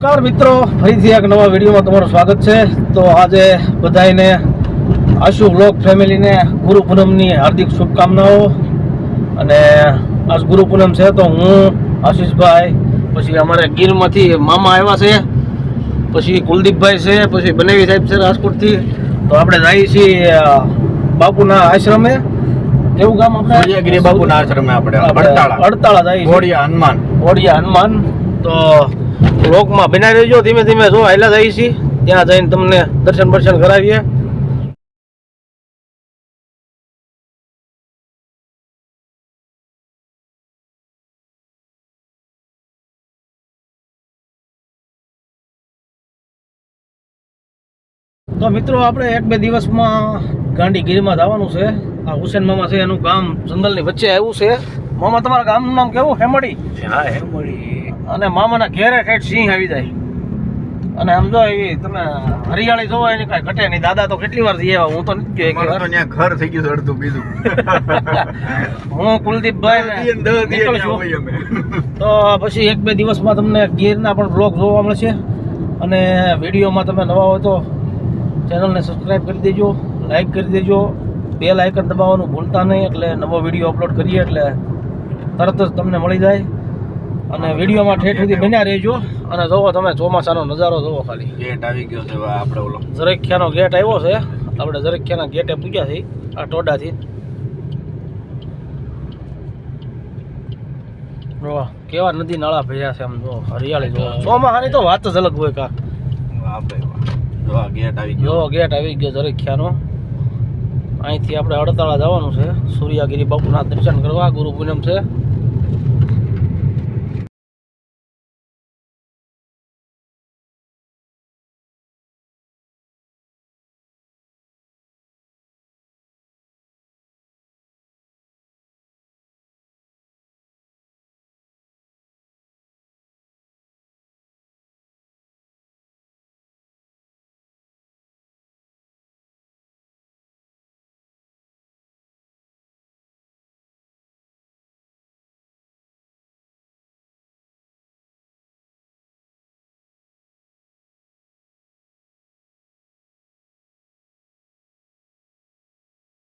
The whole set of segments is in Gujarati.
નમસ્કાર મિત્રો. ફરીથી એક નવા વિડીયોમાં તમારું સ્વાગત છે. તો આજે બધાને આશુ બ્લોગ ફેમિલીને ગુરુ પૂનમની હાર્દિક શુભકામનાઓ. અને આજ ગુરુ પૂનમ છે તો હું આશીષભાઈ પછી અમારે ગીરમાંથી મામા આવ્યા છે પછી કુલદીપભાઈ છે પછી બનેવી સાહેબ છે રાજકોટથી. તો આપણે જઈએ છીએ બાપુના આશ્રમે. કેવું ગામ આપણે બાપુના આશ્રમે આપણે આપણે અડતાળા અડતાળા જઈએ હનુમાન. ઓડિયા હનુમાન. તો લોકમાં બના રહેજો ધીમે ધીમે જો હાલ્યા જઈએ છીએ ત્યાં જઈને તમને દર્શન બર્શન કરાવીએ. તો મિત્રો, આપણે એક બે દિવસમાં ગાંધીગીરીમાં જવાનું છે. આ હુસેન મામા છે, એનું ગામ જંગલની વચ્ચે આવ્યું છે. મામા તમારા ગામનું નામ કેવું? હેમડી હા હેમડી અને મામાના ઘેરે ઠેઠ સિંહ આવી જાય. અને આમ જો એવી તમે હરિયાળી જોવો એની કાંઈ ઘટે નહીં. દાદા તો કેટલી વાર જઈ આવ્યા? હું તો નથી ગયો એક ઘર થઈ ગયું અડધું બીજું. હું કુલદીપભાઈ નીકળું છું તો પછી એક બે દિવસમાં તમને ગીરના પણ બ્લોગ જોવા મળશે. અને વિડીયોમાં તમે નવા હોય તો ચેનલને સબસ્ક્રાઈબ કરી દેજો લાઈક કરી દેજો. બે લાઇકન દબાવવાનું ભૂલતા નહીં એટલે નવો વીડિયો અપલોડ કરીએ એટલે તરત જ તમને મળી જાય. અને વિડીયોમાં ઠેઠ સુધી બન્યા રહેજો. અને જોવો તમે ચોમાસાનો નજારો જોવો ખાલી. ગેટ આવી ગયો છે આપણે ઓલો. જરખિયાનો ગેટ આવ્યો છે. આપણે ઝરેખિયાના ગેટે પૂગ્યા છે આ ટોડાથી. કેવા નદી નાળા ભર્યા છે આમ જો હરિયાળી જો. ચોમાસાની તો વાત જ અલગ હોય કા ગેટ આવી ગયો. ગેટ આવી ગયો ઝરેખિયાનો અહીંથી આપણે અડતાળા જવાનું છે. સૂર્યાગીરી બાપુના દર્શન કરવા ગુરુ પૂનમ છે.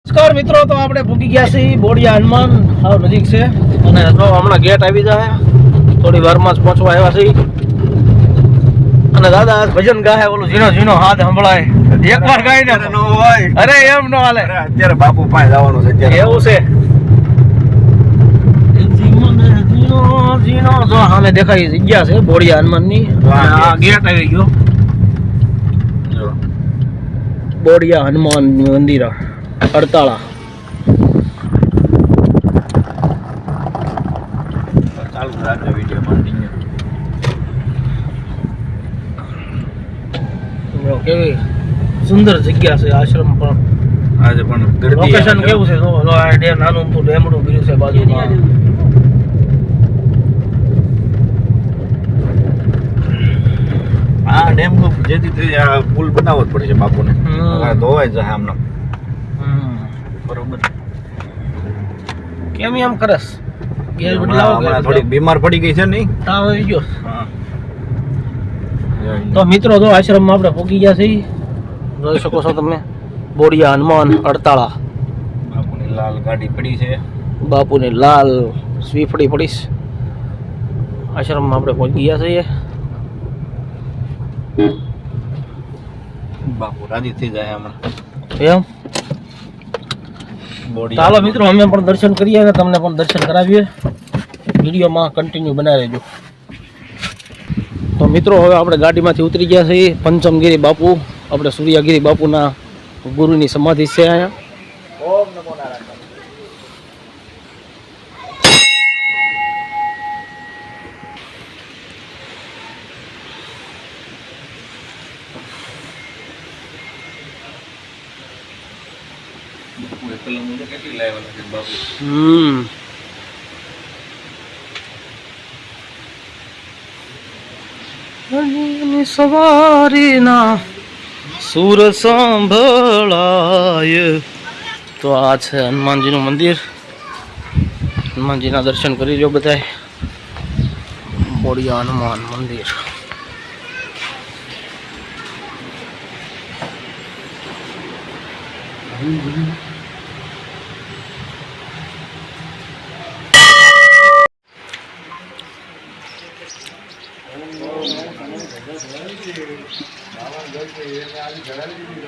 નમસ્કાર મિત્રો તો આપણે ભૂકી ગયા છીએ બોડિયા હનુમાન. હાવ નજીક છે. અને હમણાં ગેટ આવી જાય. થોડી વારમાં જ પહોંચવા આવ્યા છીએ. અને દાદા આજ ભજન ગાય ઓલું ઝીણો ઝીણો હાથ સંભળાય. એક વાર ગાય ને ન હોય અરે એમ નો હાલે. અત્યારે બાપુ પાસે જવાનું છે અત્યારે. એવું છે. જીવન ઝીણો ઝીણો જો સામે દેખાય જગ્યા છે બોડિયા હનુમાનની. આ ગેટ આવી ગયો. બોડિયા હનુમાન મંદિર. અડતાળા કેવી સુંદર જગ્યા છે આશ્રમ પણ આજે પણ લોકેશન. કેવું છે જો આ ડે નાનું તો ડેમડું કર્યું છે બાજુમાં આ ડેમનું જેથી આ પુલ બનાવવો જ પડશે બાપુને હમ. હવે ધોવાઈ જશે આમનો. બરોબર. કેમ એમ કરસ? ગેર બદલાવો થોડીક બીમાર પડી ગઈ છે નહીં તાવ આવી ગયો. તો મિત્રો જો આશ્રમમાં આપણે પહોંચી ગયા છીએ. જોઈ શકો છો તમે. બોડિયા હનુમાન અડતાળા. બાપુની લાલ ગાડી પડી છે. બાપુની લાલ સ્વીફડી પડીશ. આશ્રમમાં આપણે પહોંચી ગયા છીએ. બાપુ રાજી થઈ જાય હમણાં. એમ? બોડી. ચાલો મિત્રો, અમે પણ દર્શન કરીએ અને તમને પણ દર્શન કરાવીએ. વિડીયોમાં કન્ટિન્યુ બનાવી રહેજો. તો મિત્રો, હવે આપણે ગાડીમાંથી ઉતરી ગયા છીએ. પંચમગીરી બાપુ, આપણે સૂર્યાગીરી બાપુના ગુરુની સમાધિ છે અહીંયા. બાપુ? એક સવારીના સુર સાંભળાય. તો આ છે હનુમાનજીનું મંદિર. હનુમાનજીના દર્શન કરી લો બધાય. મોડિયા હનુમાન મંદિર. Mm-hmm.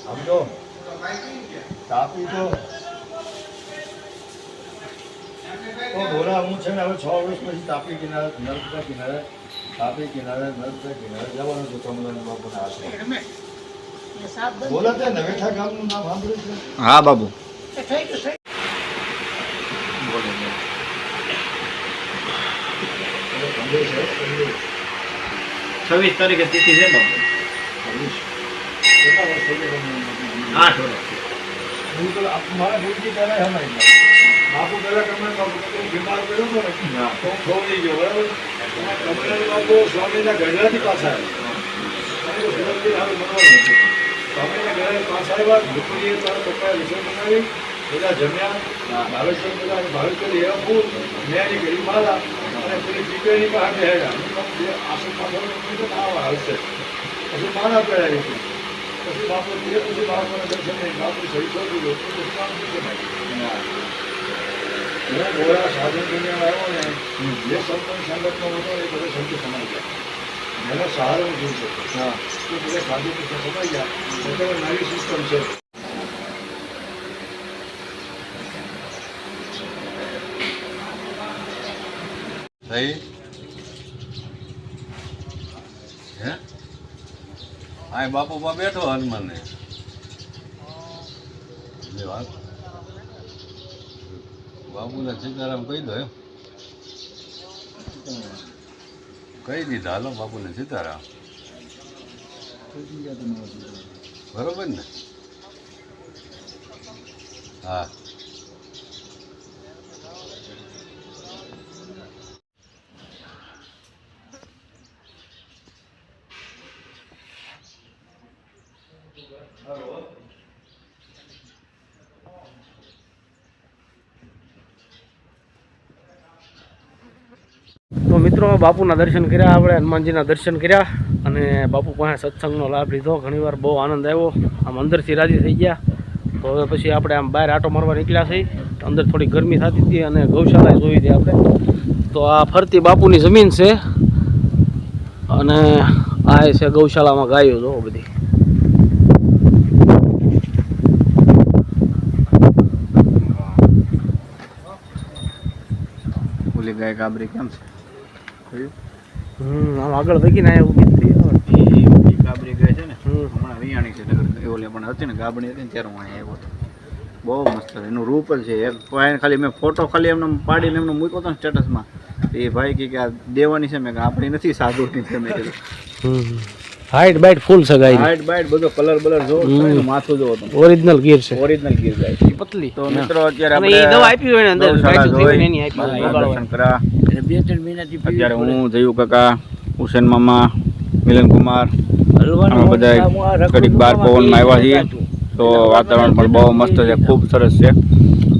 તો તાપી તો તો ભોળા હું છે ને હવે છ વર્ષ પછી તાપી કિનારે નર્મદા કિનારે તાપી કિનારે નર્મદા કિનારે જવાનું છું કમલાની બાપુના હાથે બોલો તે નવેઠા ગામનું નામ સાંભળ્યું છે? હા બાબુ. છવ્વીસ તારીખે તિથિ છે બાબુ ખંડેર. આઠ વર્ષ મારા ગુરુજી પહેલા હમણાં બાપુ પહેલા કમળ બીમાર હતો ને. તો હું ખોવાઈ ગયો બરાબર? કમળ બાપુ સ્વામીના ગઢડાથી પાછા. સ્વામીના ગઢડાથી પાછા આવ્યા ઝૂંપડીએ તારા પપ્પાએ રસોઈ બનાવી બધા જમ્યા ભાવેશ્વર બધા ભાવેશ્વર એવા ફૂલ મેં એની ઘડી મારા અને પેલી દીકરીની પાસે બેહ્યા. હું જે આસુ પાછળ આવશે પછી મારા પહેરાવી હતી. પછી બાપુ એ પછી બાપુના દર્શન નહીં બાપુ સહી છોડી દો પછી હું ગોળા સાધુ દુનિયા આવ્યો ને જે સંતોની સંગતમાં હતો એ બધે સંતો સમાઈ ગયા મને સહારો જીવ છે હા એ બધા સાધુ કૃષ્ણ સમાઈ ગયા અત્યારે નવી સિસ્ટમ છે થઈ હે આ બાપુ બા બેઠો હનુમાન વાત. બાપુને સીતારામ કહી દો કહી દીધા, હાલો બાપુને સીતારામ. બરોબર ને? હા તો મિત્રો, બાપુના દર્શન કર્યા, આપણે હનુમાનજીના દર્શન કર્યા અને બાપુ પાસે સત્સંગનો લાભ લીધો. ઘણીવાર બહુ આનંદ આવ્યો. આમ અંદરથી રાજી થઈ ગયા. તો હવે પછી આપણે આમ બહાર આટો મારવા નીકળ્યા છીએ. અંદર થોડી ગરમી થતી હતી અને ગૌશાળા જોઈ હતી આપણે. તો આ ફરતી બાપુની જમીન છે અને આ છે ગૌશાળામાં ગાયો જો બધી. ઓલી ગાય કાબરી કેમ છે? હમ આમ આગળ વગીને અહીંયા ઊભી જ થઈ હવે. એ ઓલી છે ને હમ. હમણાં વિયાણી છે નગર ઓલે પણ હતી ને ગાબડી હતી ને ત્યારે હું આવ્યો હતો. બહુ મસ્ત એનું રૂપ જ છે. એક ભાઈ ખાલી મેં ફોટો ખાલી એમને પાડીને એમને મૂક્યો હતો ને સ્ટેટસમાં એ ભાઈ કે આ દેવાની છે મેં ગાબડી આપણી નથી સાધુની છે મેં કીધું. હાઈટ બાઈટ ફૂલ સગાઈ હાઈટ બાઈટ બધો કલર બલર. એનું માથું જોવો તમે. ઓરિજિનલ ગીર છે. ઓરિજિનલ ગીર ગાય પતલી. તો મિત્રો અત્યારે આપણે એ દવા આપી હોય ને અંદર જોઈ, એની આપી હોય, અત્યારે હું જયું કાકા હુસેન મામા મિલન કુમાર બધા ઘડીક બાર પવનમાં આવ્યા છીએ. તો વાતાવરણ પણ બહુ મસ્ત છે ખૂબ સરસ છે.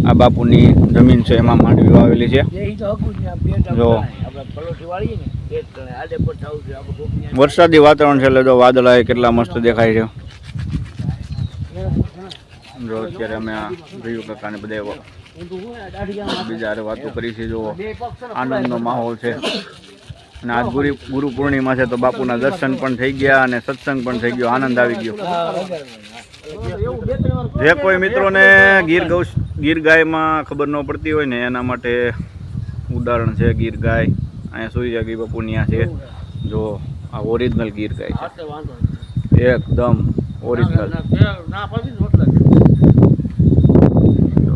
આ બાપુની જમીન છે એમાં માંડવી વાવેલી છે. જો. વરસાદી વાતાવરણ છે એટલે જો વાદળા એ કેટલા મસ્ત દેખાય છે. જો અત્યારે અમે આ જયું કાકાને બધા બીજા વાતો કરી છે જો આનંદનો માહોલ છે. અને આજ ગુરુ ગુરુ પૂર્ણિમા છે તો બાપુના દર્શન પણ થઈ ગયા અને સત્સંગ પણ થઈ ગયો. આનંદ આવી ગયો. જે કોઈ મિત્રોને ગીર ગૌ ગીર ગાયમાં ખબર ન પડતી હોય ને એના માટે ઉદાહરણ છે ગીર ગાય. અહીંયા સુઈ જાગી બાપુની આ છે. જો આ ઓરિજિનલ ગીર ગાય છે. એકદમ ઓરિજિનલ ના પાડી જ વટલા.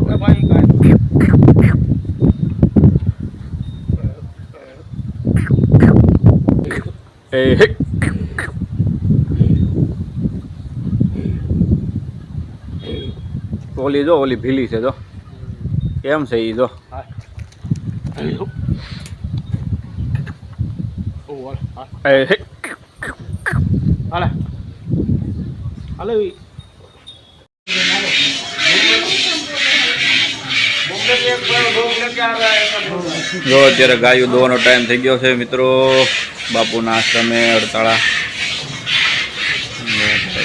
ના ભાઈ કાંઈ. એ hey. ઓલી જો ઓલી ભીલી છે જો. કેમ છે એ જો? હાલે. જો અત્યારે ગાયું દોવાનો ટાઈમ થઈ ગયો છે મિત્રો. બાપુના આશ્રમે અડતાળા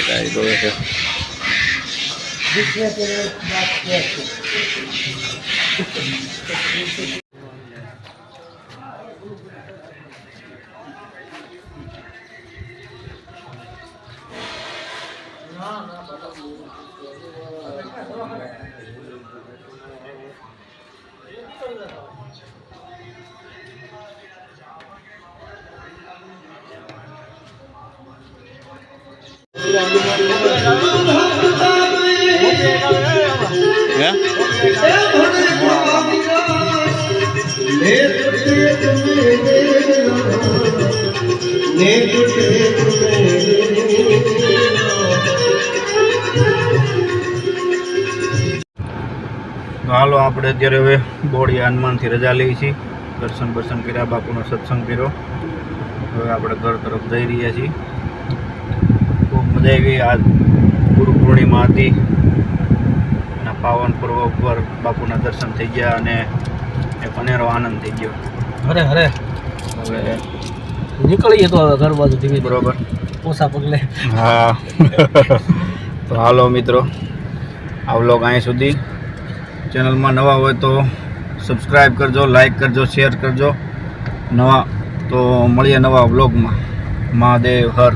ગાય દોવે છે હે તો હાલો, આપણે અત્યારે હવે બોડી હનુમાનથી રજા લઈએ છીએ. દર્શન બર્શન કર્યા, બાપુનો સત્સંગ કર્યો. હવે આપણે ઘર તરફ જઈ રહ્યા છીએ. ખૂબ આ આજ ગુરુ પૂર્ણિમા હતી અને પાવન પર્વ ઉપર બાપુના દર્શન થઈ ગયા અને એક અનેરો આનંદ થઈ ગયો. અરે હરે હવે નીકળીએ તો હવે ઘર બાજુ ધીમે બરોબર. પોસા પગલે. હા. તો હાલો મિત્રો આ વ્લોગ અહીં સુધી. ચેનલમાં નવા હોય તો સબસ્ક્રાઈબ કરજો લાઈક કરજો શેર કરજો. નવા તો મળીએ નવા વ્લોગમાં. મહાદેવ હર.